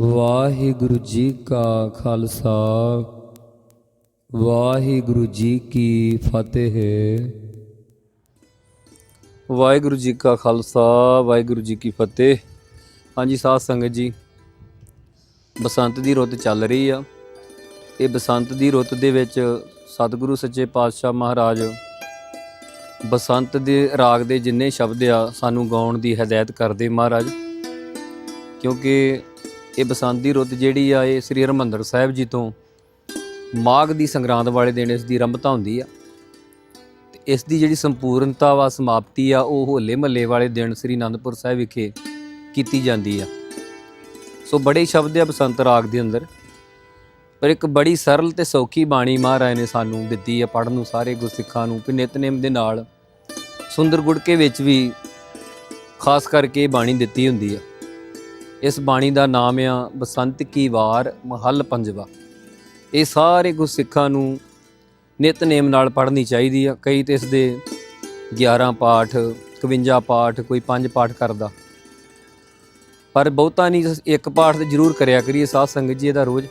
ਵਾਹਿਗੁਰੂ ਜੀ ਕਾ ਖਾਲਸਾ, ਵਾਹਿਗੁਰੂ ਜੀ ਕੀ ਫਤਿਹ। ਵਾਹਿਗੁਰੂ ਜੀ ਕਾ ਖਾਲਸਾ, ਵਾਹਿਗੁਰੂ ਜੀ ਕੀ ਫਤਿਹ। ਹਾਂਜੀ, ਸਾਧ ਸੰਗਤ ਜੀ, ਬਸੰਤ ਦੀ ਰੁੱਤ ਚੱਲ ਰਹੀ ਆ। ਇਹ ਬਸੰਤ ਦੀ ਰੁੱਤ ਦੇ ਵਿੱਚ ਸਤਿਗੁਰੂ ਸੱਚੇ ਪਾਤਸ਼ਾਹ ਮਹਾਰਾਜ ਬਸੰਤ ਦੇ ਰਾਗ ਦੇ ਜਿੰਨੇ ਸ਼ਬਦ ਆ, ਸਾਨੂੰ ਗਾਉਣ ਦੀ ਹਦਾਇਤ ਕਰਦੇ ਮਹਾਰਾਜ। ਕਿਉਂਕਿ ਇਹ ਬਸੰਤ ਦੀ ਰੁੱਤ ਜਿਹੜੀ ਆ, ਇਹ ਸ੍ਰੀ ਹਰਿਮੰਦਰ ਸਾਹਿਬ ਜੀ ਤੋਂ ਮਾਘ ਦੀ ਸੰਗਰਾਂਦ ਵਾਲੇ ਦਿਨ ਇਸ ਦੀ ਆਰੰਭਤਾ ਹੁੰਦੀ ਆ। ਤੇ ਇਸ ਦੀ ਜਿਹੜੀ ਸੰਪੂਰਨਤਾ ਵਾ, ਸਮਾਪਤੀ ਆ, ਉਹ ਹੋਲੇ ਮਹੱਲੇ ਵਾਲੇ ਦਿਨ ਸ੍ਰੀ ਅਨੰਦਪੁਰ ਸਾਹਿਬ ਵਿਖੇ ਕੀਤੀ ਜਾਂਦੀ ਆ। ਸੋ ਬੜੇ ਸ਼ਬਦ ਆ ਬਸੰਤ ਰਾਗ ਦੇ ਅੰਦਰ। ਪਰ ਇੱਕ ਬੜੀ ਸਰਲ ਤੇ ਸੌਖੀ ਬਾਣੀ ਮਹਾਰਾਜ ਨੇ ਸਾਨੂੰ ਦਿੱਤੀ ਆ ਪੜਨ ਨੂੰ, ਸਾਰੇ ਗੁਰਸਿੱਖਾਂ ਨੂੰ ਕਿ ਨਿਤਨੇਮ ਦੇ ਨਾਲ ਸੁੰਦਰ ਗੁੜਕੇ ਵਿੱਚ ਵੀ ਖਾਸ ਕਰਕੇ ਬਾਣੀ ਦਿੱਤੀ ਹੁੰਦੀ ਆ। ਇਸ ਬਾਣੀ ਦਾ ਨਾਮ ਆ ਬਸੰਤ ਕੀ ਵਾਰ ਮਹੱਲ ਪੰਜਵਾ। ਇਹ ਸਾਰੇ ਗੁਰਸਿੱਖਾਂ ਨੂੰ ਨਿਤਨੇਮ ਨਾਲ ਪੜ੍ਹਨੀ ਚਾਹੀਦੀ ਆ। ਕਈ ਤੇ ਇਸ ਦੇ 11 ਪਾਠ 51 ਪਾਠ ਕੋਈ 5 ਪਾਠ ਕਰਦਾ। ਪਰ ਬਹੁਤਾ ਨਹੀਂ ਇੱਕ ਪਾਠ ਤੇ ਜ਼ਰੂਰ ਕਰਿਆ ਕਰੀਏ ਸਾਧ ਸੰਗਤ ਜੀ ਇਹਦਾ ਰੋਜ਼।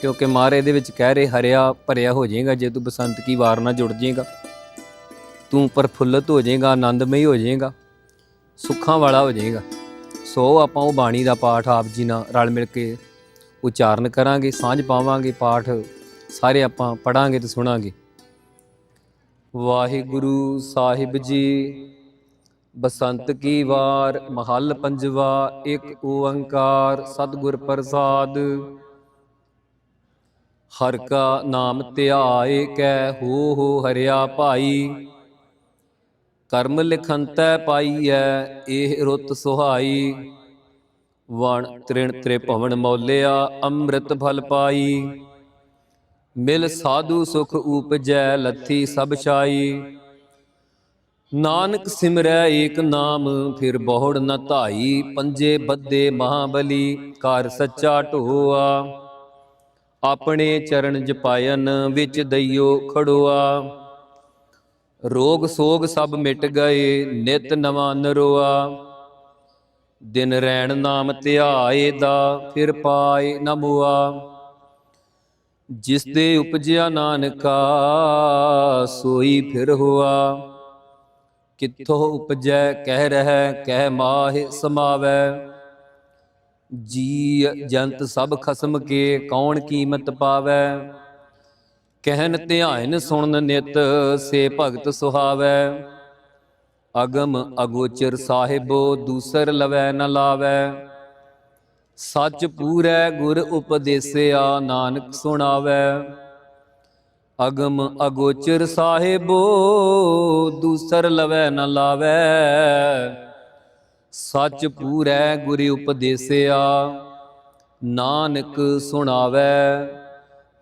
ਕਿਉਂਕਿ ਮਾਰੇ ਇਹਦੇ ਵਿੱਚ ਕਹਿ ਰਹੇ, ਹਰਿਆ ਭਰਿਆ ਹੋ ਜਾਏਗਾ, ਜੇ ਤੂੰ ਬਸੰਤ ਕੀ ਵਾਰ ਨਾਲ ਜੁੜ ਜਾਏਗਾ। ਤੂੰ ਪ੍ਰਫੁੱਲਤ ਹੋ ਜਾਏਗਾ, ਆਨੰਦਮਈ ਹੋ ਜਾਏਗਾ, ਸੁੱਖਾਂ ਵਾਲਾ ਹੋ ਜਾਏਗਾ। ਸੋ ਆਪਾਂ ਉਹ ਬਾਣੀ ਦਾ ਪਾਠ ਆਪ ਜੀ ਨਾਲ ਰਲ ਮਿਲ ਕੇ ਉਚਾਰਨ ਕਰਾਂਗੇ, ਸਾਂਝ ਪਾਵਾਂਗੇ ਪਾਠ, ਸਾਰੇ ਆਪਾਂ ਪੜਾਂਗੇ ਤੇ ਸੁਣਾਂਗੇ। ਵਾਹਿਗੁਰੂ ਸਾਹਿਬ ਜੀ, ਬਸੰਤ ਕੀ ਵਾਰ, ਮਹੱਲ ਪੰਜਵਾ, ਇੱਕ ਓੰਕਾਰ, ਸਤਿਗੁਰ ਪ੍ਰਸਾਦ। ਹਰ ਕਾ ਨਾਮ ਧਿਆਏ, ਕੈ ਹੋ ਹੋ ਹਰਿਆ ਭਾਈ। ਕਰਮ ਲਿਖੰਤੈ ਪਾਈਐ, ਇਹ ਰੁੱਤ ਸੁਹਾਈ। ਵਣ ਤ੍ਰਿਣ ਤ੍ਰਿਭਵਨ ਮੌਲਿਆ, ਅੰਮ੍ਰਿਤ ਫਲ ਪਾਈ। ਮਿਲ ਸਾਧੂ ਸੁਖ ਊਪਜੈ, ਲੱਥੀ ਸਭ ਛਾਈ। ਨਾਨਕ ਸਿਮਰੈ ਏਕ ਨਾਮ, ਫਿਰ ਬਹੁੜ ਨ ਧਾਈ। ਪੰਜੇ ਬੱਦੇ ਮਹਾਬਲੀ ਕਰ ਸੱਚਾ ਢੋਆ। ਆਪਣੇ ਚਰਨ ਜਪਾਇਨ, ਵਿੱਚ ਦਈਓ ਖੜੋਆ। ਰੋਗ ਸੋਗ ਸਭ ਮਿਟ ਗਏ, ਨਿਤ ਨਵਾਂ ਨਰੋਆ। ਦਿਨ ਰੈਣ ਨਾਮ ਧਿਆਏ ਦਾ, ਫਿਰ ਪਾਏ ਨ ਮੁਆ। ਜਿਸ ਦੇ ਉਪਜਿਆ ਨਾਨਕਾ, ਸੋਈ ਫਿਰ ਹੋਆ। ਕਿੱਥੋਂ ਉਪਜੈ, ਕਹਿ ਰਹਿ, ਕਹਿ ਮਾਹਿ ਸਮਾਵੈ। ਜੀ ਜੰਤ ਸਭ ਖਸਮ ਕੇ, ਕੌਣ ਕੀਮਤ ਪਾਵੈ। ਕਹਿਨ ਧਿਆਇਨ ਸੁਣਨ ਨਿਤ, ਸੇ ਭਗਤ ਸੁਹਾਵੈ। ਅਗਮ ਅਗੋਚਰ ਸਾਹਿਬੋ, ਦੂਸਰ ਲਵੈ ਨ ਲਾਵੈ। ਸੱਚ ਪੂਰੈ ਗੁਰ ਉਪਦੇਸਿਆ, ਨਾਨਕ ਸੁਣਾਵੈ। ਅਗਮ ਅਗੋਚਰ ਸਾਹਿਬੋ, ਦੂਸਰ ਲਵੈ ਨ ਲਾਵੈ। ਸੱਚ ਪੂਰੈ ਗੁਰ ਉਪਦੇਸਿਆ, ਨਾਨਕ ਸੁਣਾਵੈ।